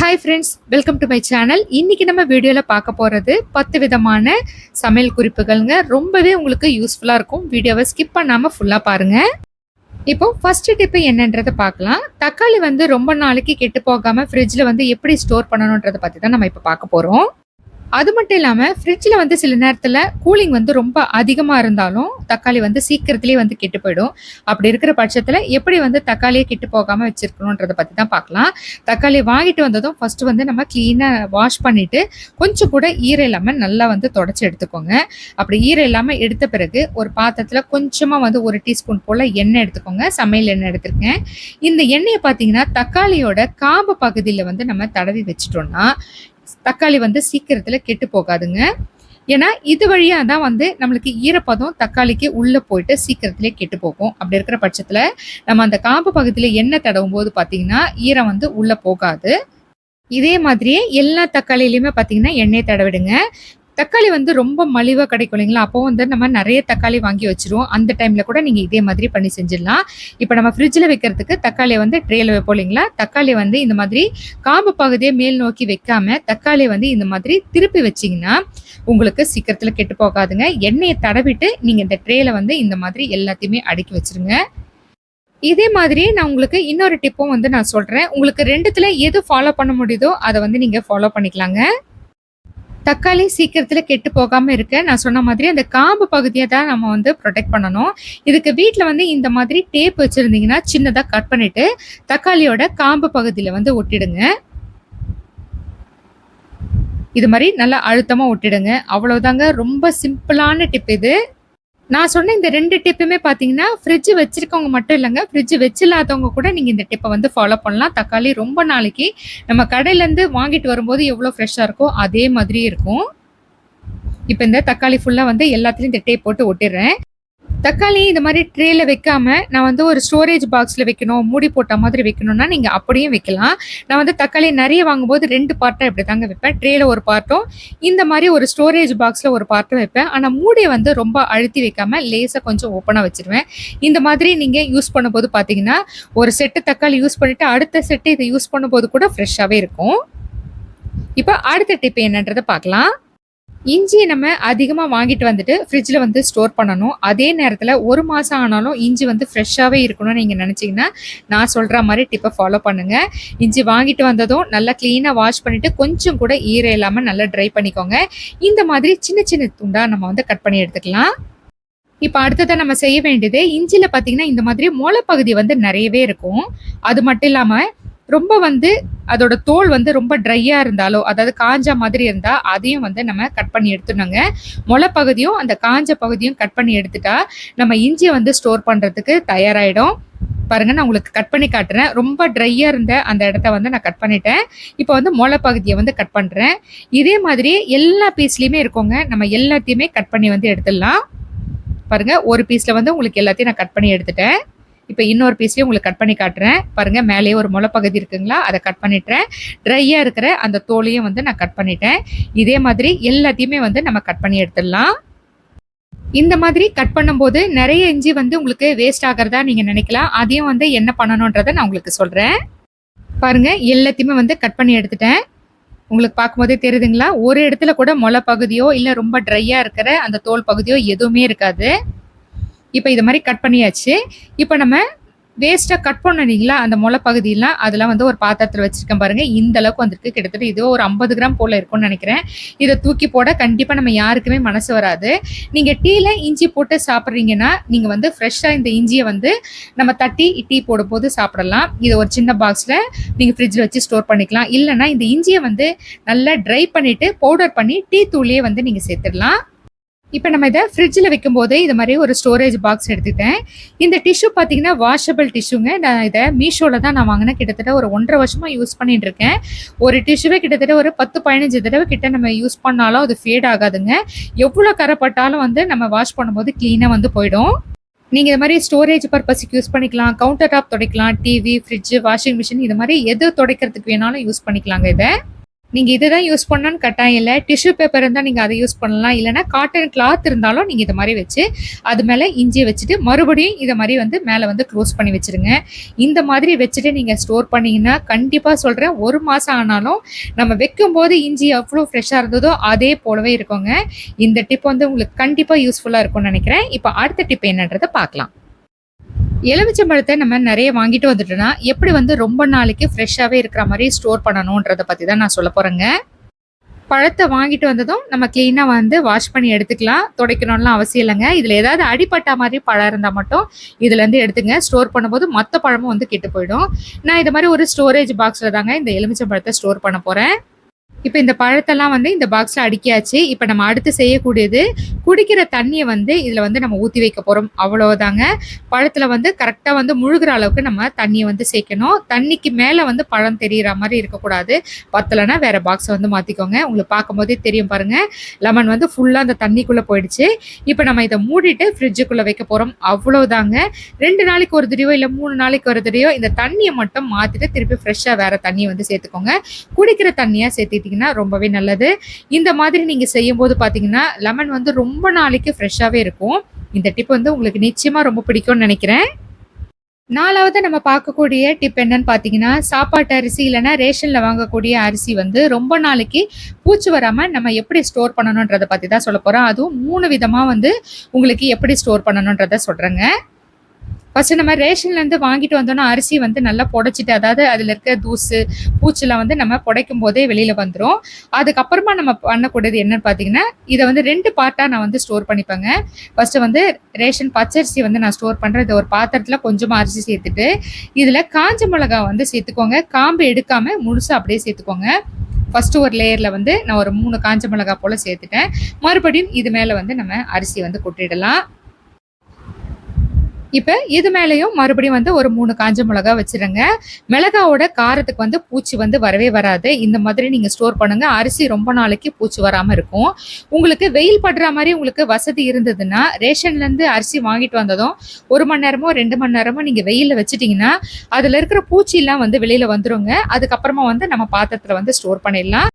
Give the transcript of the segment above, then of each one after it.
Hi friends welcome to my channel இன்றைக்கி நம்ம வீடியோவில் பார்க்க போகிறது பத்து விதமான சமையல் குறிப்புகள்ங்க. ரொம்பவே உங்களுக்கு யூஸ்ஃபுல்லாக இருக்கும். வீடியோவை ஸ்கிப் பண்ணாமல் ஃபுல்லாக பாருங்கள் இப்போ ஃபர்ஸ்ட் டிப்பு என்னன்றதை பார்க்கலாம். தக்காளி வந்து ரொம்ப நாளைக்கு கெட்டு போகாமல் ஃப்ரிட்ஜில் வந்து எப்படி ஸ்டோர் பண்ணணுன்றதை பற்றி தான் நம்ம இப்போ பார்க்க போகிறோம் அது மட்டும் இல்லாமல் ஃப்ரிட்ஜில் வந்து சில நேரத்தில் கூலிங் வந்து ரொம்ப அதிகமாக இருந்தாலும் தக்காளி வந்து சீக்கிரத்திலே வந்து கெட்டு போயிடும். அப்படி இருக்கிற பட்சத்தில் எப்படி வந்து தக்காளியை கெட்டு போகாமல் வச்சுருக்கணுன்றதை பற்றி தான் பார்க்கலாம் தக்காளி வாங்கிட்டு வந்ததும் ஃபஸ்ட்டு வந்து நம்ம க்ளீனாக வாஷ் பண்ணிவிட்டு கொஞ்சம் கூட ஈரம் இல்லாமல் நல்லா வந்து தொடச்சி எடுத்துக்கோங்க. அப்படி ஈரம் இல்லாமல் எடுத்த பிறகு ஒரு பாத்திரத்தில் கொஞ்சமாக வந்து ஒரு டீஸ்பூன் போல் எண்ணெய் எடுத்துக்கோங்க. சமையல் எண்ணெய் எடுத்திருக்கேன். இந்த எண்ணெயை பார்த்தீங்கன்னா தக்காளியோட காம்பு பகுதியில் வந்து நம்ம தடவி வச்சிட்டோம்னா தக்காளி வந்து சீக்கிரத்தில் கெட்டு போகாதுங்க. ஏன்னா இது வழியாக தான் வந்து நம்மளுக்கு ஈரப்பதம் தக்காளிக்கு உள்ளே போயிட்டு சீக்கிரத்திலே கெட்டு போகும். அப்படி இருக்கிற பட்சத்தில் நம்ம அந்த காம்பு பகுதியில் எண்ணெய் தடவும் போது பார்த்திங்கன்னா ஈரம் வந்து உள்ளே போகாது. இதே மாதிரியே எல்லா தக்காளியிலையுமே பார்த்தீங்கன்னா எண்ணெய் தடவிடுங்க. தக்காளி வந்து ரொம்ப மலிவாக கிடைக்கும் இல்லைங்களா? அப்போ வந்து நம்ம நிறைய தக்காளி வாங்கி வச்சிருவோம். அந்த டைமில் கூட நீங்கள் இதே மாதிரி பண்ணி செஞ்சிடலாம். இப்போ நம்ம ஃப்ரிட்ஜில் வைக்கிறதுக்கு தக்காளியை வந்து ட்ரேயில் வைப்போம் இல்லைங்களா? தக்காளி வந்து இந்த மாதிரி காம்பு பகுதியை மேல் நோக்கி வைக்காம தக்காளியை வந்து இந்த மாதிரி திருப்பி வச்சிங்கன்னா உங்களுக்கு சீக்கிரத்தில் கெட்டு போகாதுங்க. எண்ணெயை தடவிட்டு நீங்கள் இந்த ட்ரேயில் வந்து இந்த மாதிரி எல்லாத்தையுமே அடுக்கி வச்சிருங்க. இதே மாதிரி நான் உங்களுக்கு இன்னொரு டிப்பும் வந்து நான் சொல்கிறேன் உங்களுக்கு ரெண்டுத்தில் எது ஃபாலோ பண்ண முடியுதோ அதை வந்து நீங்கள் ஃபாலோ பண்ணிக்கலாங்க. தக்காளி சீக்கிரத்தில் கெட்டு போகாமல் இருக்க. நான் சொன்ன மாதிரி அந்த காம்பு பகுதியை தான் நம்ம வந்து ப்ரொடெக்ட் பண்ணணும். இதுக்கு வீட்டில் வந்து இந்த மாதிரி டேப் வச்சுருந்தீங்கன்னா சின்னதாக கட் பண்ணிவிட்டு தக்காளியோட காம்பு பகுதியில் வந்து ஒட்டிடுங்க. இது மாதிரி நல்லா அழுத்தமாக ஒட்டிடுங்க. அவ்வளோதாங்க ரொம்ப சிம்பிளான டிப் இது. நான் சொன்ன இந்த ரெண்டு டிப்புமே பார்த்தீங்கன்னா ஃப்ரிட்ஜ் வச்சிருக்கவங்க மட்டும் இல்லைங்க. ஃப்ரிட்ஜ் வச்சில்லாதவங்க கூட நீங்கள் இந்த டிப்பை வந்து ஃபாலோ பண்ணலாம். தக்காளி ரொம்ப நாளைக்கு நம்ம கடையிலேருந்து வாங்கிட்டு வரும்போது எவ்வளோ ஃப்ரெஷ்ஷாக இருக்கோ அதே மாதிரி இருக்கும். இப்போ இந்த தக்காளி ஃபுல்லாக வந்து எல்லாத்துலேயும் இந்த டேப் போட்டு ஒட்டிடுறேன். தக்காளி இந்த மாதிரி ட்ரேல வைக்காம நான் வந்து ஒரு ஸ்டோரேஜ் பாக்ஸில் வைக்கணும் மூடி போட்ட மாதிரி வைக்கணும்னா நீங்கள் அப்படியும் வைக்கலாம். நான் வந்து தக்காளி நிறைய வாங்கும்போது ரெண்டு பார்ட்டாக இப்படி தாங்க வைப்பேன். ட்ரேல ஒரு பார்ட்டும் இந்த மாதிரி ஒரு ஸ்டோரேஜ் பாக்ஸில் ஒரு பார்ட்டும் வைப்பேன். ஆனால் மூடியை வந்து ரொம்ப அழுத்தி வைக்காம லேசாக கொஞ்சம் ஓப்பனாக வச்சிருவேன். இந்த மாதிரி நீங்கள் யூஸ் பண்ணும்போது பார்த்தீங்கன்னா ஒரு செட்டு தக்காளி யூஸ் பண்ணிவிட்டு அடுத்த செட்டு இதை யூஸ் பண்ணும்போது கூட ஃப்ரெஷ்ஷாகவே இருக்கும். இப்போ அடுத்த டிப் என்னன்றதை பார்க்கலாம். இஞ்சியை நம்ம அதிகமாக வாங்கிட்டு வந்துட்டு ஃப்ரிட்ஜில் வந்து ஸ்டோர் பண்ணணும். அதே நேரத்தில் ஒரு மாதம் ஆனாலும் இஞ்சி வந்து ஃப்ரெஷ்ஷாகவே இருக்கணும்னு நீங்கள் நினச்சிங்கன்னா நான் சொல்கிற மாதிரி டிப்பை ஃபாலோ பண்ணுங்கள் இஞ்சி வாங்கிட்டு வந்ததும் நல்லா க்ளீனாக வாஷ் பண்ணிவிட்டு கொஞ்சம் கூட ஈரம் இல்லாமல் நல்லா ட்ரை பண்ணிக்கோங்க. இந்த மாதிரி சின்ன சின்ன துண்டாக நம்ம வந்து கட் பண்ணி எடுத்துக்கலாம். இப்போ அடுத்ததாக நம்ம செய்ய வேண்டியது இஞ்சியில் பார்த்தீங்கன்னா இந்த மாதிரி முளைப்பகுதி வந்து நிறையவே இருக்கும். அது மட்டும் இல்லாமல் ரொம்ப வந்து அதோட தோல் வந்து ரொம்ப ட்ரையாக இருந்தாலோ அதாவது காஞ்ச மாதிரி இருந்தால் அதையும் வந்து நம்ம கட் பண்ணி எடுத்துடணுங்க. முளைப்பகுதியும் அந்த காஞ்ச பகுதியும் கட் பண்ணி எடுத்துட்டா நம்ம இஞ்சியை வந்து ஸ்டோர் பண்ணுறதுக்கு தயாராகிடும் பாருங்க நான் உங்களுக்கு கட் பண்ணி காட்டுறேன். ரொம்ப ட்ரையாக இருந்த அந்த இடத்த வந்து நான் கட் பண்ணிட்டேன். இப்போ வந்து முளை பகுதியை வந்து கட் பண்ணுறேன் இதே மாதிரி எல்லா பீஸ்லேயுமே இருக்கோங்க. நம்ம எல்லாத்தையுமே கட் பண்ணி வந்து எடுத்துடலாம். பாருங்க ஒரு பீஸில் வந்து உங்களுக்கு எல்லாத்தையும் நான் கட் பண்ணி எடுத்துட்டேன். இப்போ இன்னொரு பீஸ்லேயும் உங்களுக்கு கட் பண்ணி காட்டுறேன். பாருங்கள் மேலேயே ஒரு முளைப்பகுதி இருக்குங்களா? அதை கட் பண்ணிட்டேன். ட்ரையாக இருக்கிற அந்த தோலையும் வந்து நான் கட் பண்ணிட்டேன். இதே மாதிரி எல்லாத்தையுமே வந்து நம்ம கட் பண்ணி எடுத்துடலாம். இந்த மாதிரி கட் பண்ணும்போது நிறைய இஞ்சி வந்து உங்களுக்கு வேஸ்ட் ஆகிறதா நீங்கள் நினைக்கலாம். அதையும் வந்து என்ன பண்ணணுன்றதை நான் உங்களுக்கு சொல்கிறேன் பாருங்கள் எல்லாத்தையுமே வந்து கட் பண்ணி எடுத்துட்டேன். உங்களுக்கு பார்க்கும்போதே தெரியுதுங்களா? ஒரு இடத்துல கூட முளை பகுதியோ இல்லை ரொம்ப ட்ரையாக இருக்கிற அந்த தோல் பகுதியோ எதுவுமே இருக்காது. இப்போ இது மாதிரி கட் பண்ணியாச்சு. இப்போ நம்ம வேஸ்ட்டாக கட் பண்ணீங்களா அந்த முளை பகுதியெலாம் அதெல்லாம் வந்து ஒரு பாத்திரத்தில் வச்சுருக்கேன் பாருங்கள் இந்த அளவுக்கு வந்திருக்கு. கிட்டத்தட்ட இது ஒரு ஐம்பது கிராம் போல் இருக்கும்னு நினைக்கிறேன். இதை தூக்கி போட கண்டிப்பாக நம்ம யாருக்குமே மனசு வராது. நீங்கள் டீயில் இஞ்சி போட்டு சாப்பிட்றீங்கன்னா நீங்கள் வந்து ஃப்ரெஷ்ஷாக இந்த இஞ்சியை வந்து நம்ம தட்டி டீ போடும்போது சாப்பிடலாம். இதை ஒரு சின்ன பாக்ஸில் நீங்கள் ஃப்ரிட்ஜில் வச்சு ஸ்டோர் பண்ணிக்கலாம். இல்லைனா இந்த இஞ்சியை வந்து நல்லா ட்ரை பண்ணிவிட்டு பவுடர் பண்ணி டீ தூளியே வந்து நீங்கள் சேர்த்துடலாம். இப்போ நம்ம இதை ஃப்ரிட்ஜில் வைக்கும்போது இது மாதிரி ஒரு ஸ்டோரேஜ் பாக்ஸ் எடுத்துக்கிட்டேன். இந்த டிஷ்யூ பார்த்தீங்கன்னா வாஷபிள் டிஷ்யூங்க நான் இதை மீஷோவில் தான் நான் வாங்கினேன் கிட்டத்தட்ட ஒரு ஒன்றரை வருஷமாக யூஸ் பண்ணிட்டு இருக்கேன். ஒரு டிஷ்யூவே கிட்டத்தட்ட ஒரு பத்து பதினஞ்சு தடவை கிட்ட நம்ம யூஸ் பண்ணாலும் அது ஃபேட் ஆகாதுங்க. எவ்வளோ கரைப்பட்டாலும் வந்து நம்ம வாஷ் பண்ணும்போது க்ளீனாக வந்து போயிடும். நீங்கள் இது மாதிரி ஸ்டோரேஜ் பர்பஸுக்கு யூஸ் பண்ணிக்கலாம். கவுண்டர் டாப் துடைக்கலாம். டிவி ஃப்ரிட்ஜு வாஷிங் மிஷின் இது மாதிரி எது துடைக்கிறதுக்கு வேணாலும் யூஸ் பண்ணிக்கலாங்க இதை. நீங்க இதுதான் யூஸ் பண்ணணும்னு கட்டாயம் இல்லை டிஷ்யூ பேப்பர் இருந்தால் நீங்கள் அதை யூஸ் பண்ணலாம். இல்லைனா காட்டன் கிளாத் இருந்தாலும் நீங்கள் இது மாதிரி வச்சு, அது மேலே இஞ்சியை வச்சுட்டு, மறுபடியும் இதை மாதிரி வந்து மேலே வந்து க்ளோஸ் பண்ணி வச்சுருங்க. இந்த மாதிரி வச்சுட்டு நீங்கள் ஸ்டோர் பண்ணிங்கன்னா கண்டிப்பாக சொல்கிறேன் ஒரு மாதம் ஆனாலும், நம்ம வைக்கும்போது இஞ்சி எவ்வளோ ஃப்ரெஷ்ஷாக இருந்ததோ, அதே போலவே இருக்குங்க. இந்த டிப் வந்து உங்களுக்கு கண்டிப்பாக யூஸ்ஃபுல்லாக இருக்கும்னு நினைக்கிறேன் இப்போ அடுத்த டிப் என்னன்றத பார்க்கலாம். எலுமிச்சம்பழத்த நம்ம நிறைய வாங்கிட்டு வந்துட்டோம்னா, எப்படி வந்து ரொம்ப நாளைக்கு ஃப்ரெஷ்ஷாகவே இருக்கிற மாதிரி ஸ்டோர் பண்ணணுன்றத பற்றி தான் நான் சொல்லப் போகிறேங்க பழத்தை வாங்கிட்டு வந்ததும் நம்ம க்ளீனாக வந்து வாஷ் பண்ணி எடுத்துக்கலாம். துடைக்கணும்லாம் அவசியம் இல்லைங்க இதில் ஏதாவது அடிப்பட்ட மாதிரி பழம் இருந்தால் மட்டும் இதுலேருந்து எடுத்துங்க. ஸ்டோர் பண்ணும்போது மொத்த பழமும் வந்து கெட்டு போயிடும். நான் இது மாதிரி ஒரு ஸ்டோரேஜ் பாக்ஸில் தாங்க இந்த எலுமிச்சம்பழத்த ஸ்டோர் பண்ண போகிறேன் இப்போ இந்த பழத்தெல்லாம் வந்து இந்த பாக்ஸில் அடுக்கியாச்சு. இப்போ நம்ம அடுத்து செய்யக்கூடியது, குடிக்கிற தண்ணியை வந்து இதில் வந்து நம்ம ஊற்றி வைக்க போகிறோம் அவ்வளோதாங்க பழத்தில் வந்து கரெக்டாக வந்து முழுகிற அளவுக்கு நம்ம தண்ணியை வந்து சேர்க்கணும். தண்ணிக்கு மேலே வந்து பழம் தெரியிற மாதிரி இருக்கக்கூடாது. பத்தலைன்னா வேறு பாக்ஸை வந்து மாற்றிக்கோங்க உங்களுக்கு பார்க்கும்போதே தெரியும் பாருங்கள் லெமன் வந்து ஃபுல்லாக அந்த தண்ணிக்குள்ளே போயிடுச்சு. இப்போ நம்ம இதை மூடிட்டு ஃப்ரிட்ஜுக்குள்ளே வைக்க போகிறோம் அவ்வளோதாங்க ரெண்டு நாளைக்கு ஒரு தடவையோ, இல்லை மூணு நாளைக்கு ஒரு தடவையோ இந்த தண்ணியை மட்டும் மாற்றிட்டு திருப்பி ஃப்ரெஷ்ஷாக வேறு தண்ணியை வந்து சேர்த்துக்கோங்க. குடிக்கிற தண்ணியாக தண்ணியா சேர்த்துக்கிட்டீங்கன்னா ரொம்பவே நல்லது. இந்த மாதிரி நீங்கள் செய்யும்போது பார்த்தீங்கன்னா, லெமன் வந்து ரொம்ப நாளைக்கு ஃப்ரெஷ்ஷாகவே இருக்கும். இந்த டிப் வந்து உங்களுக்கு நிச்சயமாக ரொம்ப பிடிக்கும்னு நினைக்கிறேன் நாலாவது நம்ம பார்க்கக்கூடிய டிப் என்னன்னு பார்த்தீங்கன்னா, சாப்பாட்டு அரிசி இல்லைன்னா ரேஷனில் வாங்கக்கூடிய அரிசி வந்து ரொம்ப நாளைக்கு பூச்சி வராமல் நம்ம எப்படி ஸ்டோர் பண்ணணுன்றதை பற்றி தான் சொல்ல போகிறோம் அதுவும் மூணு விதமாக வந்து உங்களுக்கு எப்படி ஸ்டோர் பண்ணணுன்றத சொல்கிறேங்க ஃபர்ஸ்ட்டு நம்ம ரேஷன்லேருந்து வாங்கிட்டு வந்தோம்னா, அரிசி வந்து நல்லா புடைச்சிட்டு, அதாவது அதில் இருக்க தூசு, பூச்சிலாம் வந்து நம்ம புடைக்கும் போதே வெளியில் வந்துடும் அதுக்கப்புறமா நம்ம பண்ணக்கூடியது என்னன்னு பார்த்தீங்கன்னா, இதை வந்து ரெண்டு பார்ட்டாக நான் வந்து ஸ்டோர் பண்ணிப்பேங்க. ஃபர்ஸ்ட்டு வந்து ரேஷன் பச்சரிசி வந்து நான் ஸ்டோர் பண்ணுறேன் இத ஒரு பாத்திரத்தில் கொஞ்சமாக அரிசி சேர்த்துட்டு, இதில் காஞ்ச மிளகா வந்து சேர்த்துக்கோங்க. காம்பு எடுக்காமல் முழுசாக அப்படியே சேர்த்துக்கோங்க. ஃபஸ்ட்டு ஒரு லேயரில் வந்து நான் ஒரு மூணு காஞ்ச மிளகா போல் சேர்த்துட்டேன். மறுபடியும் இது மேலே வந்து நம்ம அரிசி வந்து கொட்டிடலாம். இப்போ இது மேலேயும் மறுபடியும் வந்து ஒரு மூணு காஞ்ச மிளகா வச்சுருங்க. மிளகாவோட காரத்துக்கு வந்து பூச்சி வந்து வரவே வராது. இந்த மாதிரி நீங்கள் ஸ்டோர் பண்ணுங்கள் அரிசி ரொம்ப நாளைக்கு பூச்சி வராமல் இருக்கும். உங்களுக்கு வெயில் படுற மாதிரி உங்களுக்கு வசதி இருந்ததுன்னா, ரேஷன்லேருந்து அரிசி வாங்கிட்டு வந்ததும் ஒரு மணி நேரமோ, ரெண்டு மணி நேரமோ நீங்கள் வெயிலில் வச்சுட்டிங்கன்னா அதில் இருக்கிற பூச்சிலாம் வந்து வெளியில் வந்துருங்க. அதுக்கப்புறமா வந்து நம்ம பாத்திரத்தில் வந்து ஸ்டோர் பண்ணிடலாம்.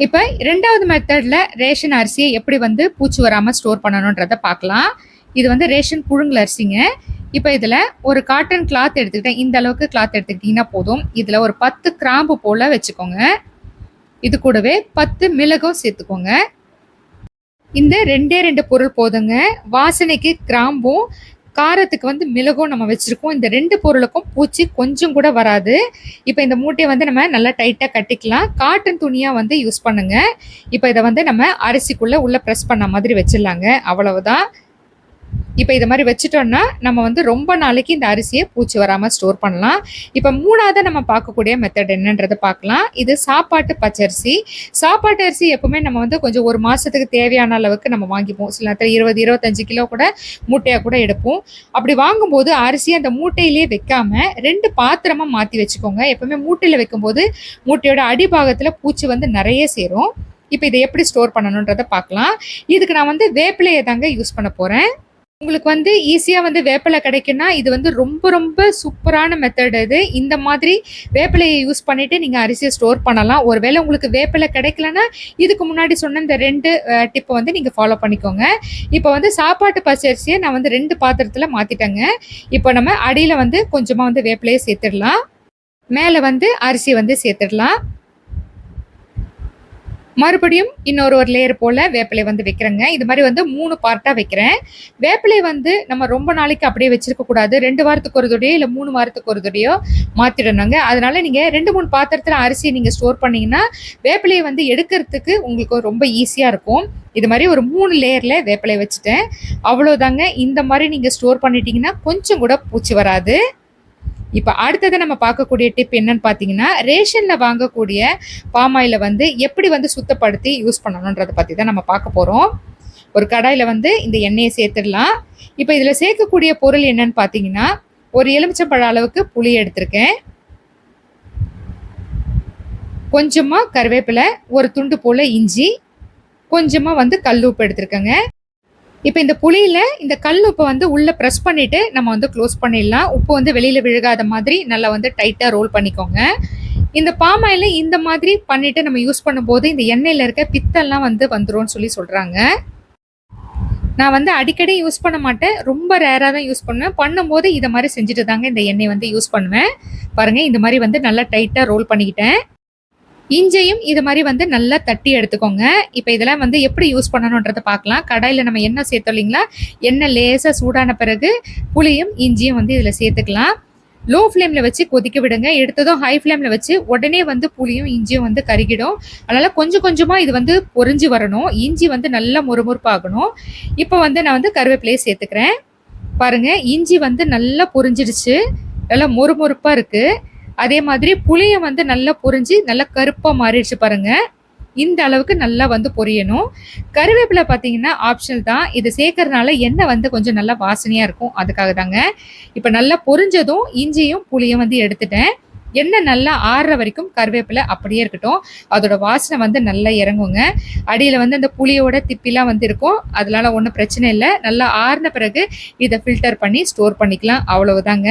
இப்போ ரெண்டாவது மெத்தடில் ரேஷன் அரிசியை எப்படி வந்து பூச்சி வராமல் ஸ்டோர் பண்ணணுன்றத பார்க்கலாம். இது வந்து ரேஷன் புழுங்கல் அரிசிங்க. இப்போ இதில் ஒரு காட்டன் கிளாத் எடுத்துக்கிட்டேன். இந்த அளவுக்கு கிளாத் எடுத்துக்கிட்டீங்கன்னா போதும். இதில் ஒரு 10 கிராம்பு போல வச்சுக்கோங்க. இது கூடவே 10 மிளகும் சேர்த்துக்கோங்க. இந்த 2டே 2 பொருள் போதுங்க. வாசனைக்கு கிராம்பும், காரத்துக்கு வந்து மிளகும் நம்ம வச்சுருக்கோம் இந்த ரெண்டு பொருளுக்கும் பூச்சி கொஞ்சம் கூட வராது. இப்போ இந்த மூட்டையை வந்து நம்ம நல்லா டைட்டாக கட்டிக்கலாம். காட்டன் துணியாக வந்து யூஸ் பண்ணுங்கள் இப்போ இதை வந்து நம்ம அரிசிக்குள்ளே உள்ளே ப்ரெஸ் பண்ண மாதிரி வச்சிடலாங்க. அவ்வளவுதான். இப்போ இதை மாதிரி வச்சுட்டோம்னா, நம்ம வந்து ரொம்ப நாளைக்கு இந்த அரிசியை பூச்சி வராமல் ஸ்டோர் பண்ணலாம். இப்போ மூணாவது நம்ம பார்க்கக்கூடிய மெத்தட் என்னன்றதை பார்க்கலாம். இது சாப்பாட்டு பச்சரிசி. சாப்பாட்டு அரிசி எப்பவுமே நம்ம வந்து கொஞ்சம் ஒரு மாதத்துக்கு தேவையான அளவுக்கு நம்ம வாங்கிப்போம். சில நேரத்தில் இருபது இருபத்தஞ்சு கிலோ கூட மூட்டையாக கூட எடுப்போம். அப்படி வாங்கும்போது அரிசி அந்த மூட்டையிலேயே வைக்காமல் ரெண்டு பாத்திரமாக மாற்றி வச்சுக்கோங்க. எப்பவுமே மூட்டையில் வைக்கும்போது, மூட்டையோட அடிபாகத்தில் பூச்சி வந்து நிறைய சேரும். இப்போ இதை எப்படி ஸ்டோர் பண்ணணுன்றத பார்க்கலாம். இதுக்கு நான் வந்து வேப்பிலையை தாங்க யூஸ் பண்ண போகிறேன் உங்களுக்கு வந்து ஈஸியாக வந்து வேப்பிலை கிடைக்குன்னா இது வந்து ரொம்ப ரொம்ப சூப்பரான மெத்தட் இது. இந்த மாதிரி வேப்பிலையை யூஸ் பண்ணிவிட்டு நீங்கள் அரிசியை ஸ்டோர் பண்ணலாம். ஒருவேளை உங்களுக்கு வேப்பில கிடைக்கலன்னா, இதுக்கு முன்னாடி சொன்ன இந்த ரெண்டு டிப்பை வந்து நீங்கள் ஃபாலோ பண்ணிக்கோங்க. இப்போ வந்து சாப்பாட்டு பச்சரிசியை நான் வந்து ரெண்டு பாத்திரத்தில் மாற்றிட்டேங்க இப்போ நம்ம அடியில் வந்து கொஞ்சமாக வந்து வேப்பிலையை சேர்த்துடலாம். மேலே வந்து அரிசி வந்து சேர்த்துடலாம். மறுபடியும் இன்னொரு ஒரு லேயர் போல் வேப்பிலை வந்து வைக்கிறேங்க. இது மாதிரி வந்து மூணு பார்ட்டாக வைக்கிறேன். வேப்பிலை வந்து நம்ம ரொம்ப நாளைக்கு அப்படியே வச்சுருக்கக்கூடாது ரெண்டு வாரத்துக்கு ஒரு தொடையோ இல்லை மூணு வாரத்துக்கு ஒரு தொடையோ மாற்றிடணுங்க அதனால் நீங்கள் ரெண்டு மூணு பாத்திரத்தில் அரிசியை நீங்கள் ஸ்டோர் பண்ணீங்கன்னா, வேப்பிலையை வந்து எடுக்கிறதுக்கு உங்களுக்கு ரொம்ப ஈஸியாக இருக்கும். இது மாதிரி ஒரு மூணு லேயரில் வேப்பிலை வச்சுட்டேன். அவ்வளோதாங்க. இந்த மாதிரி நீங்கள் ஸ்டோர் பண்ணிட்டீங்கன்னா, கொஞ்சம் கூட பூச்சி வராது. இப்போ அடுத்ததை நம்ம பார்க்கக்கூடிய டிப் என்னன்னு பார்த்தீங்கன்னா, ரேஷனில் வாங்கக்கூடிய பாம் ஆயிலை வந்து எப்படி வந்து சுத்தப்படுத்தி யூஸ் பண்ணணுன்றத பற்றி தான் நம்ம பார்க்க போகிறோம் ஒரு கடாயில் வந்து இந்த எண்ணெயை சேர்த்துடலாம். இப்போ இதில் சேர்க்கக்கூடிய பொருள் என்னன்னு பார்த்தீங்கன்னா, ஒரு எலுமிச்சம்பழ அளவுக்கு புளி எடுத்திருக்கேன். கொஞ்சமாக கருவேப்பிலை ஒரு துண்டு போல இஞ்சி, கொஞ்சமாக வந்து கல் உப்பு எடுத்திருக்கேங்க. இப்போ இந்த புளியில் இந்த கல் உப்பை வந்து உள்ளே ப்ரெஸ் பண்ணிவிட்டு நம்ம வந்து க்ளோஸ் பண்ணிடலாம். உப்பு வந்து வெளியில் விழுகாத மாதிரி நல்லா வந்து டைட்டாக ரோல் பண்ணிக்கோங்க. இந்த பாம் ஆயில் இந்த மாதிரி பண்ணிவிட்டு நம்ம யூஸ் பண்ணும்போது இந்த எண்ணெயில் இருக்க பித்தெல்லாம் வந்து வந்துரும்னு சொல்லி சொல்கிறாங்க நான் வந்து அடிக்கடி யூஸ் பண்ண மாட்டேன். ரொம்ப ரேராக தான் யூஸ் பண்ணுவேன். பண்ணும்போது இதை மாதிரி செஞ்சுட்டு தாங்க இந்த எண்ணெய் வந்து யூஸ் பண்ணுவேன். பாருங்கள் இந்த மாதிரி வந்து நல்லா டைட்டாக ரோல் பண்ணிக்கிட்டேன். இஞ்சையும் இது மாதிரி வந்து நல்லா தட்டி எடுத்துக்கோங்க. இப்போ இதெல்லாம் வந்து எப்படி யூஸ் பண்ணணுன்றதை பார்க்கலாம். கடாயில் நம்ம எண்ணெய் சேர்த்தோம் இல்லைங்களா? எண்ணெய் லேசாக சூடான பிறகு புளியும் இஞ்சியும் வந்து இதில் சேர்த்துக்கலாம். லோ ஃப்ளேமில் வச்சு கொதிக்க விடுங்க. எடுத்ததும் ஹை ஃப்ளேமில் வச்சு உடனே வந்து புளியும் இஞ்சியும் வந்து கருகிடும். அதனால் கொஞ்சம் கொஞ்சமாக இது வந்து பொறிஞ்சு வரணும். இஞ்சி வந்து நல்லா முறுமுறுப்பாகணும். இப்போ வந்து நான் வந்து கருவேப்பிலையை சேர்த்துக்கிறேன். பாருங்கள் இஞ்சி வந்து நல்லா பொறிஞ்சிடுச்சு. நல்லா மொறுமொறுப்பாக இருக்குது அதே மாதிரி புளியை வந்து நல்லா பொரிஞ்சு நல்லா கருப்பாக மாறிடுச்சு பாருங்கள் இந்த அளவுக்கு நல்லா வந்து பொரியணும். கருவேப்பிலை பார்த்தீங்கன்னா ஆப்ஷனல் தான். இது சேர்க்கறதுனால எண்ணெய் வந்து கொஞ்சம் நல்லா வாசனையாக இருக்கும். அதுக்காக தாங்க. இப்போ நல்லா பொரிஞ்சதும் இஞ்சியும் புளியும் வந்து எடுத்துட்டேன். எண்ணெய் நல்லா ஆறுற வரைக்கும் கருவேப்பிலை அப்படியே இருக்கட்டும். அதோட வாசனை வந்து நல்லா இறங்குங்க. அடியில் வந்து அந்த புளியோட திப்பிலாம் வந்து இருக்கும். அதனால ஒன்றும் பிரச்சனை இல்லை. நல்லா ஆறின பிறகு இதை ஃபில்டர் பண்ணி ஸ்டோர் பண்ணிக்கலாம். அவ்வளவுதாங்க.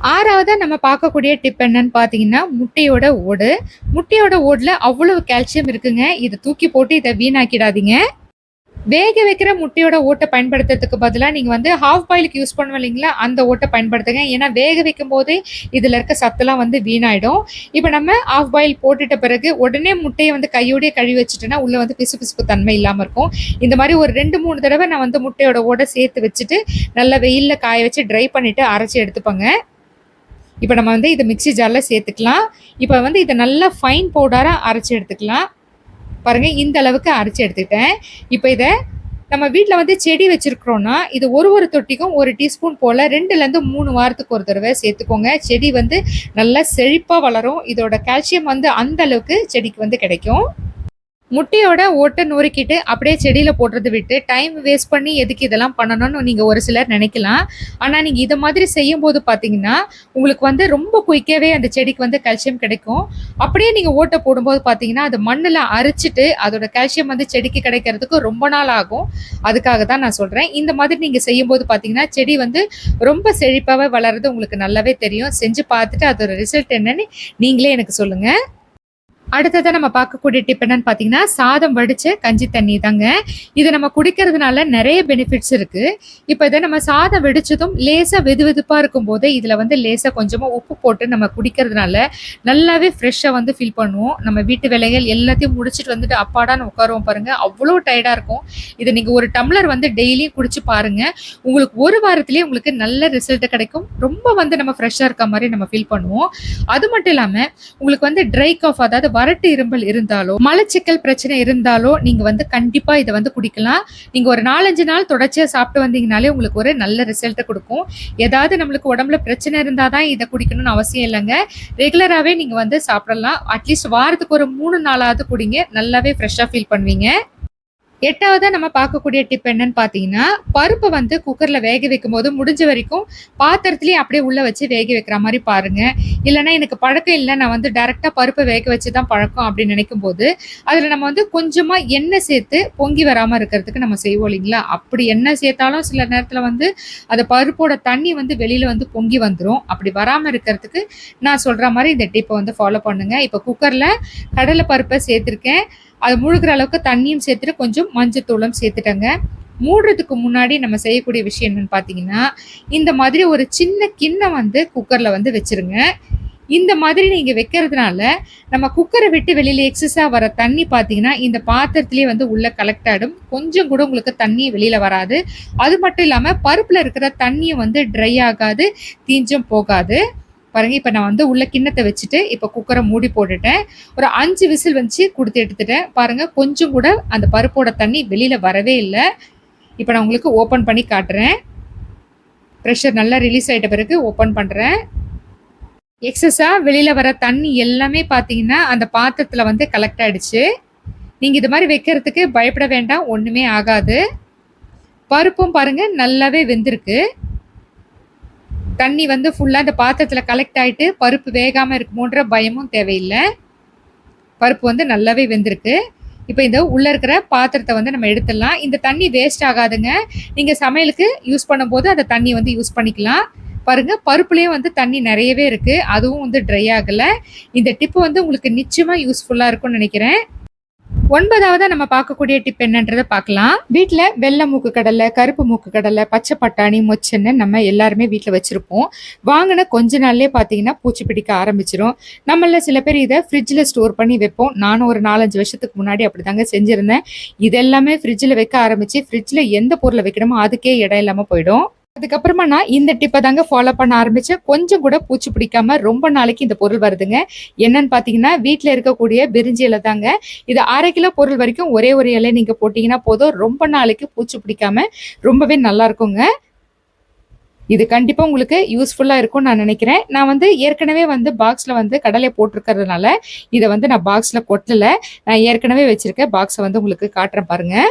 ஆறாவதாக நம்ம பார்க்கக்கூடிய டிப் என்னன்னு பார்த்தீங்கன்னா முட்டையோட ஓடு. முட்டையோட ஓடில் அவ்வளவு கால்சியம் இருக்குங்க. இதை தூக்கி போட்டு இதை வீணாக்கிடாதீங்க. வேக வைக்கிற முட்டையோட ஓட்டை பயன்படுத்துறதுக்கு பதிலாக நீங்கள் வந்து ஹாஃப் பாயிலுக்கு யூஸ் பண்ணுவோம் இல்லைங்களா? அந்த ஓட்டை பயன்படுத்துங்க. ஏன்னா வேக வைக்கும் போதே இதில் இருக்க சத்தெல்லாம் வந்து வீணாயிடும். இப்போ நம்ம ஹாஃப் பாயில் போட்டுட்ட பிறகு உடனே முட்டையை வந்து கையோடய கழுவி வச்சுட்டோன்னா உள்ளே வந்து பிசு பிசுப்பு தன்மை இல்லாமல் இருக்கும். இந்த மாதிரி ஒரு ரெண்டு மூணு தடவை நான் வந்து முட்டையோட ஓட சேர்த்து வச்சுட்டு நல்லா வெயிலில் காய வச்சு ட்ரை பண்ணிவிட்டு அரைச்சி எடுத்துப்பேங்க. இப்போ நம்ம வந்து இதை மிக்ஸி ஜாரில் சேர்த்துக்கலாம். இப்போ வந்து இதை நல்லா ஃபைன் பவுடராக அரைச்சி எடுத்துக்கலாம். பாருங்கள் இந்த அளவுக்கு அரைச்சி எடுத்துக்கிட்டேன். இப்போ இதை நம்ம வீட்டில் வந்து செடி வச்சுருக்குறோன்னா இது ஒரு ஒரு தொட்டிக்கும் ஒரு டீஸ்பூன் போல் ரெண்டுலேருந்து மூணு வாரத்துக்கு ஒரு தடவை சேர்த்துக்கோங்க. செடி வந்து நல்லா செழிப்பாக வளரும். இதோட கால்சியம் வந்து அந்த அளவுக்கு செடிக்கு வந்து கிடைக்கும். முட்டையோட ஓட்டை நொறுக்கிட்டு அப்படியே செடியில் போடுறது விட்டு டைம் வேஸ்ட் பண்ணி எதுக்கு இதெல்லாம் பண்ணணும்னு நீங்கள் ஒரு சிலர் நினைக்கலாம். ஆனால் நீங்கள் இதை மாதிரி செய்யும்போது பார்த்தீங்கன்னா உங்களுக்கு வந்து ரொம்ப குயிக்காகவே அந்த செடிக்கு வந்து கால்சியம் கிடைக்கும். அப்படியே நீங்கள் ஓட்டை போடும்போது பார்த்தீங்கன்னா அது மண்ணில் அரைச்சிட்டு அதோட கால்சியம் வந்து செடிக்கு கிடைக்கிறதுக்கு ரொம்ப நாள் ஆகும். அதுக்காக தான் நான் சொல்கிறேன் இந்த மாதிரி நீங்கள் செய்யும்போது பார்த்தீங்கன்னா செடி வந்து ரொம்ப செழிப்பாகவே வளருது உங்களுக்கு நல்லாவே தெரியும். செஞ்சு பார்த்துட்டு அதோட ரிசல்ட் என்னன்னு நீங்களே எனக்கு சொல்லுங்கள் அடுத்ததாக நம்ம பார்க்கக்கூடிய டிப் என்னன்னு பார்த்தீங்கன்னா சாதம் வடித்த கஞ்சி தண்ணி தாங்க. இது நம்ம குடிக்கிறதுனால நிறைய பெனிஃபிட்ஸ் இருக்கு. இப்போ இதை நம்ம சாதம் வெடிச்சதும் லேசாக வெது வெதுப்பாக இருக்கும் போதே இதில் வந்து லேசாக கொஞ்சமாக உப்பு போட்டு நம்ம குடிக்கிறதுனால நல்லாவே ஃப்ரெஷ்ஷாக வந்து ஃபீல் பண்ணுவோம். நம்ம வீட்டு வேலைகள் எல்லாத்தையும் முடிச்சுட்டு வந்துட்டு அப்பாடான்னு உட்காருவோம் பாருங்கள் அவ்வளோ டயர்டாக இருக்கும். இதை நீங்கள் ஒரு டம்ளர் வந்து டெய்லியும் குடிச்சு பாருங்கள் உங்களுக்கு ஒரு வாரத்துலேயே உங்களுக்கு நல்ல ரிசல்ட் கிடைக்கும். ரொம்ப வந்து நம்ம ஃப்ரெஷ்ஷாக இருக்க மாதிரி நம்ம ஃபீல் பண்ணுவோம். அது மட்டும் இல்லாமல் உங்களுக்கு வந்து ட்ரை காஃப் அதாவது வறட்டு இரும்பல் இருந்தாலோ மலச்சிக்கல் பிரச்சனை இருந்தாலோ நீங்க வந்து கண்டிப்பா இதை வந்து குடிக்கலாம். நீங்க ஒரு நாலஞ்சு நாள் தொடர்ச்சியா சாப்பிட்டு வந்தீங்கனாலே உங்களுக்கு ஒரு நல்ல ரிசல்ட்டை கொடுக்கும். ஏதாவது நம்மளுக்கு உடம்புல பிரச்சனை இருந்தாதான் இதை குடிக்கணும்னு அவசியம் இல்லைங்க. ரெகுலராகவே நீங்க வந்து சாப்பிடலாம். அட்லீஸ்ட் வாரத்துக்கு ஒரு மூணு நாளாவது குடிங்க. நல்லாவே ஃப்ரெஷ்ஷாக ஃபீல் பண்ணுவீங்க. எட்டாவதாக நம்ம பார்க்கக்கூடிய டிப் என்னன்னு பார்த்தீங்கன்னா பருப்பை வந்து குக்கரில் வேக வைக்கும் போது முடிஞ்ச வரைக்கும் பாத்திரத்துலேயே அப்படியே உள்ளே வச்சு வேக வைக்கிற மாதிரி பாருங்கள் இல்லைன்னா எனக்கு பழக்கம் இல்லை நான் வந்து டேரெக்டாக பருப்பை வேக வச்சு தான் பழக்கம் அப்படின்னு நினைக்கும் போது அதில் நம்ம வந்து கொஞ்சமாக எண்ணெய் சேர்த்து பொங்கி வராமல் இருக்கிறதுக்கு நம்ம செய்வோம் இல்லைங்களா? அப்படி எண்ணெய் சேர்த்தாலும் சில நேரத்தில் வந்து அந்த பருப்போட தண்ணி வந்து வெளியில் வந்து பொங்கி வந்துடும் அப்படி வராமல் இருக்கிறதுக்கு நான் சொல்கிற மாதிரி இந்த டிப்பை வந்து ஃபாலோ பண்ணுங்கள் இப்போ குக்கரில் கடலை பருப்பை சேர்த்துருக்கேன். அது முழுகிற அளவுக்கு தண்ணியும் சேர்த்துட்டு கொஞ்சம் மஞ்சத்தூளும் சேர்த்துட்டேங்க. மூடுறதுக்கு முன்னாடி நம்ம செய்யக்கூடிய விஷயம் என்னன்னு பார்த்தீங்கன்னா இந்த மாதிரி ஒரு சின்ன கிண்ணம் வந்து குக்கரில் வந்து வச்சுருங்க. இந்த மாதிரி நீங்கள் வைக்கிறதுனால நம்ம குக்கரை விட்டு வெளியில் எக்ஸஸாக வர தண்ணி பார்த்தீங்கன்னா இந்த பாத்திரத்துலேயே வந்து உள்ளே கலெக்ட் ஆகிடும் கொஞ்சம் கூட உங்களுக்கு தண்ணி வெளியில் வராது. அது மட்டும் இல்லாமல் பருப்பில் இருக்கிற தண்ணியும் வந்து ட்ரை ஆகாது தீஞ்சும் போகாது. பாருங்க இப்போ நான் வந்து உள்ள கிண்ணத்தை வச்சுட்டு இப்போ குக்கரை மூடி போட்டுட்டேன். ஒரு அஞ்சு விசில் வச்சு கொடுத்து எடுத்துட்டேன். பாருங்க கொஞ்சம் கூட அந்த பருப்போட தண்ணி வெளியில் வரவே இல்லை. இப்போ நான் உங்களுக்கு ஓப்பன் பண்ணி காட்டுறேன். ப்ரெஷர் நல்லா ரிலீஸ் ஆகிட்ட பிறகு ஓப்பன் பண்ணுறேன் எக்ஸஸாக வெளியில் வர தண்ணி எல்லாமே பார்த்தீங்கன்னா அந்த பாத்திரத்தில் வந்து கலெக்ட் ஆகிடுச்சு நீங்கள் இது மாதிரி வைக்கிறதுக்கு பயப்பட வேண்டாம் ஒன்றுமே ஆகாது. பருப்பும் பாருங்கள் நல்லாவே வெந்திருக்கு. தண்ணி வந்து ஃபுல்லாக இந்த பாத்திரத்தில் கலெக்ட் ஆகிட்டு பருப்பு வேகாமல் இருக்குமோன்ற பயமும் தேவையில்லை. பருப்பு வந்து நல்லாவே வெந்திருக்கு. இப்போ இந்த உள்ளே இருக்கிற பாத்திரத்தை வந்து நம்ம எடுத்துடலாம். இந்த தண்ணி வேஸ்ட் ஆகாதுங்க. நீங்கள் சமையலுக்கு யூஸ் பண்ணும்போது அந்த தண்ணி வந்து யூஸ் பண்ணிக்கலாம். பாருங்கள் பருப்புலேயும் வந்து தண்ணி நிறையவே இருக்குது அதுவும் வந்து ட்ரை ஆகலை. இந்த டிப்பு வந்து உங்களுக்கு நிச்சயமாக யூஸ்ஃபுல்லாக இருக்கும்னு நினைக்கிறேன். ஒன்பதாவதா நம்ம பார்க்கக்கூடிய டிப் என்னன்றதை பார்க்கலாம். வீட்டில் வெள்ளை மூக்கு கடலை கருப்பு மூக்கு கடலை பச்சை பட்டாணி மொச்சன்னு நம்ம எல்லாருமே வீட்டில் வச்சுருப்போம். வாங்கின கொஞ்ச நாள்லேயே பார்த்தீங்கன்னா பூச்சி பிடிக்க ஆரம்பிச்சிரும். நம்மள சில பேர் இதை ஃப்ரிட்ஜில் ஸ்டோர் பண்ணி வைப்போம். நானும் ஒரு நாலஞ்சு வருஷத்துக்கு முன்னாடி அப்படி தாங்க செஞ்சுருந்தேன். இதெல்லாமே ஃப்ரிட்ஜில் வைக்க ஆரம்பிச்சு ஃப்ரிட்ஜில் எந்த பொருளை வைக்கணுமோ அதுக்கே இடம் இல்லாமல் போயிடும். அதுக்கப்புறமா நான் இந்த டிப்பை தாங்க ஃபாலோ பண்ண ஆரம்பித்தேன் கொஞ்சம் கூட பூச்சி பிடிக்காம ரொம்ப நாளைக்கு இந்த பொருள் வருதுங்க. என்னன்னு பார்த்தீங்கன்னா வீட்டில் இருக்கக்கூடிய பிரிஞ்சி இலை தாங்க. இது அரை கிலோ பொருள் வரைக்கும் ஒரே ஒரு இலை நீங்கள் போட்டிங்கன்னா போதும். ரொம்ப நாளைக்கு பூச்சி பிடிக்காம ரொம்பவே நல்லா இருக்குங்க. இது கண்டிப்பாக உங்களுக்கு யூஸ்ஃபுல்லாக இருக்கும்னு நான் நினைக்கிறேன். நான் வந்து ஏற்கனவே வந்து பாக்ஸில் வந்து கடலை போட்டிருக்கிறதுனால இதை வந்து நான் பாக்ஸில் கொட்டலை. நான் ஏற்கனவே வச்சுருக்கேன் பாக்ஸை வந்து உங்களுக்கு காட்டுறேன் பாருங்கள்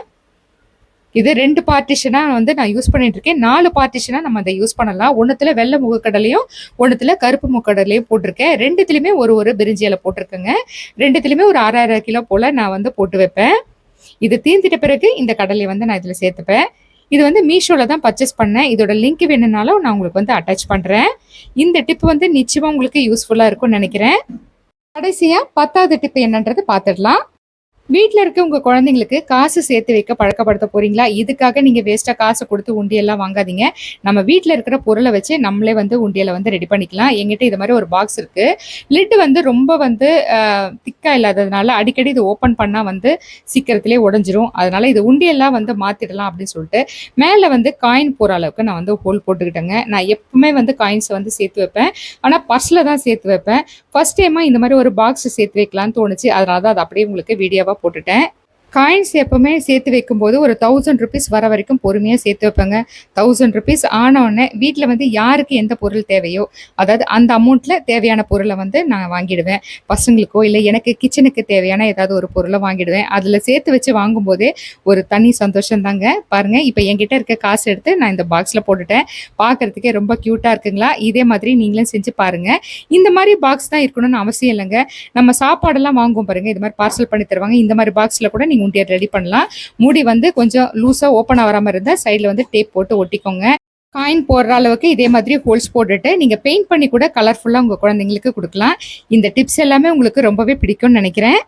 இது ரெண்டு பார்ட்டிஷனாக வந்து நான் யூஸ் பண்ணிட்டு இருக்கேன் நாலு பார்ட்டிஷனாக நம்ம அதை யூஸ் பண்ணலாம். ஒன்றுத்தில் வெள்ளை முகக்கடலையும் ஒன்றுத்தில் கருப்பு முகக்கடலையும் போட்டிருக்கேன். ரெண்டுத்துலையுமே ஒரு ஒரு பிரிஞ்சி இலை போட்டிருக்கேங்க. ரெண்டுத்துலேயுமே ஒரு அரை அரை கிலோ போல் நான் வந்து போட்டு வைப்பேன். இது தீர்ந்துட்ட பிறகு இந்த கடலையை வந்து நான் இதில் சேர்த்துப்பேன். இது வந்து மீஷோவில் தான் பர்ச்சேஸ் பண்ணேன். இதோட லிங்க் வேணும்னாலும் நான் உங்களுக்கு வந்து அட்டாச் பண்ணுறேன் இந்த டிப் வந்து நிச்சயமாக உங்களுக்கு யூஸ்ஃபுல்லாக இருக்கும்னு நினைக்கிறேன். கடைசியாக பத்தாவது டிப் என்னன்றது பார்த்துடலாம். வீட்டில் இருக்க உங்கள் குழந்தைங்களுக்கு காசு சேர்த்து வைக்க பழக்கப்படுத்த போகிறீங்களா இதுக்காக நீங்கள் வேஸ்ட்டாக காசு கொடுத்து உண்டியெல்லாம் வாங்காதீங்க. நம்ம வீட்டில் இருக்கிற பொருளை வச்சு நம்மளே வந்து உண்டியலை வந்து ரெடி பண்ணிக்கலாம். எங்கிட்ட இது மாதிரி ஒரு பாக்ஸ் இருக்குது லிட்டு வந்து ரொம்ப வந்து திக்காக இல்லாததுனால அடிக்கடி இது ஓப்பன் பண்ணால் வந்து சீக்கிரத்திலே உடஞ்சிரும். அதனால் இது உண்டியெல்லாம் வந்து மாற்றிடலாம் அப்படின்னு சொல்லிட்டு மேலே வந்து காயின் போகிற அளவுக்கு நான் வந்து ஹோல் போட்டுக்கிட்டேங்க. நான் எப்பவுமே வந்து காயின்ஸை வந்து சேர்த்து வைப்பேன். ஆனால் பர்ஸில் தான் சேர்த்து வைப்பேன். ஃபர்ஸ்ட் டைமாக இந்த மாதிரி ஒரு பாக்ஸ் சேர்த்து வைக்கலாம்னு தோணுச்சு. அதனால தான் அது அப்படியே உங்களுக்கு வீடியோவாக போட்டுட்டேன். காயின்ஸ் எப்போவுமே சேர்த்து வைக்கும்போது ஒரு தௌசண்ட் ருபீஸ் வர வரைக்கும் பொறுமையாக சேர்த்து வைப்பேங்க. தௌசண்ட் ருபீஸ் ஆனவுடனே வீட்டில் வந்து யாருக்கு எந்த பொருள் தேவையோ அதாவது அந்த அமௌண்ட்டில் தேவையான பொருளை வந்து நான் வாங்கிடுவேன். பசங்களுக்கோ இல்லை எனக்கு கிச்சனுக்கு தேவையான ஏதாவது ஒரு பொருளை வாங்கிடுவேன். அதில் சேர்த்து வச்சு வாங்கும்போதே ஒரு தனி சந்தோஷம் தாங்க. பாருங்கள் இப்போ என்கிட்ட இருக்க காசு எடுத்து நான் இந்த பாக்ஸில் போட்டுட்டேன். பார்க்குறதுக்கே ரொம்ப க்யூட்டாக இருக்குங்களா? இதே மாதிரி நீங்களும் செஞ்சு பாருங்கள் இந்த மாதிரி பாக்ஸ் தான் இருக்கணும்னு அவசியம் இல்லைங்க. நம்ம சாப்பாடெல்லாம் வாங்குவோம் பாருங்கள் இது மாதிரி பார்சல் பண்ணி தருவாங்க. இந்த மாதிரி பாக்ஸில் கூட நீங்கள் உண்டியல் ரெடி பண்ணலாம். மூடி வந்து கொஞ்சம் லூஸாக ஓப்பன் ஆகாமல் இருந்தால் சைடில் வந்து டேப் போட்டு ஒட்டிக்கோங்க. காயின் போடுற அளவுக்கு இதே மாதிரி ஹோல்ஸ் போட்டுட்டு நீங்கள் பெயிண்ட் பண்ணி கூட கலர்ஃபுல்லாக உங்கள் குழந்தைங்களுக்கு கொடுக்கலாம். இந்த டிப்ஸ் எல்லாமே உங்களுக்கு ரொம்பவே பிடிக்கும்னு நினைக்கிறேன்.